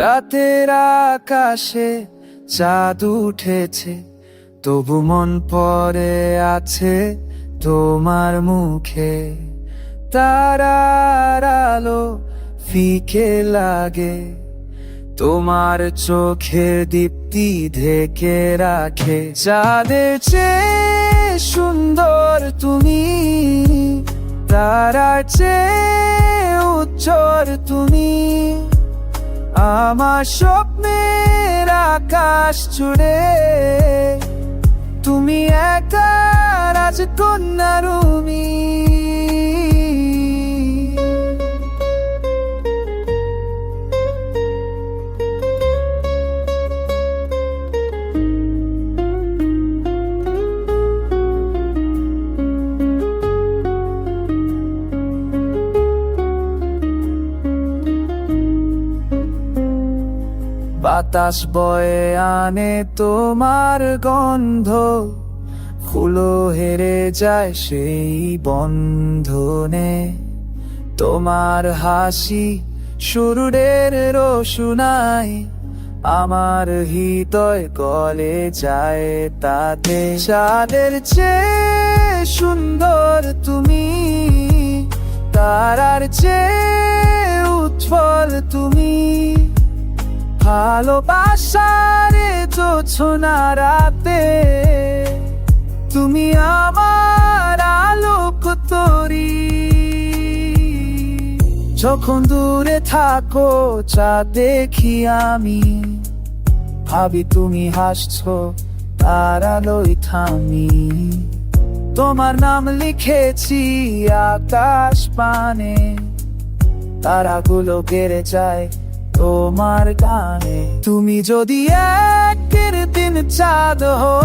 রাতের আকাশে চাঁদ উঠেছে, তবু মন পরে আছে তোমার মুখে। তারার আলো ফিকে লাগে, তোমার চোখে দীপ্তি ঢেকে রাখে। চাঁদের চেয়ে সুন্দর তুমি, তারার চেয়ে উজ্জ্বল তুমি। আমার স্বপ্নের আকাশ ছুড়ে। তুমি একা রাজকন্যা রুমি বাতাস বয়ে আনে তোমার গন্ধ। ফুলো হেরে যায় সেই বন্ধনে। তোমার হাসি সুরের রোশুনাই আমার হৃদয় গলে যায় তাতে। চাঁদের চেয়ে সুন্দর তুমি, তারার চেয়ে উজ্জ্বল তুমি। ভালোবাসারে জোছনা রাতে। তুমি আমার আলোক তরি। যখন দূরে থাকো চা দেখি আমি, ভাবি তুমি হাসছো, তার আলোয় থামি। তোমার নাম লিখেছি আকাশ পানে তারাগুলো কেড়ে যায় তোমার গানে। তুমি যদি একের দিন চাঁদ হো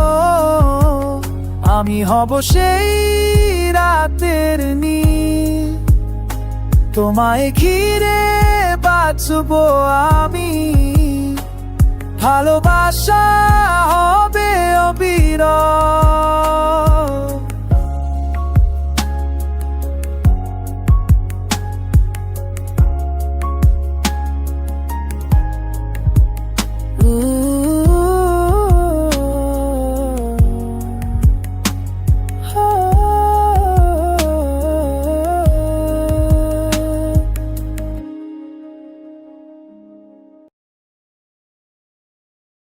আমি হব সেই রাতের নি তোমায় ঘিরে বাঁচব আমি। ভালোবাসা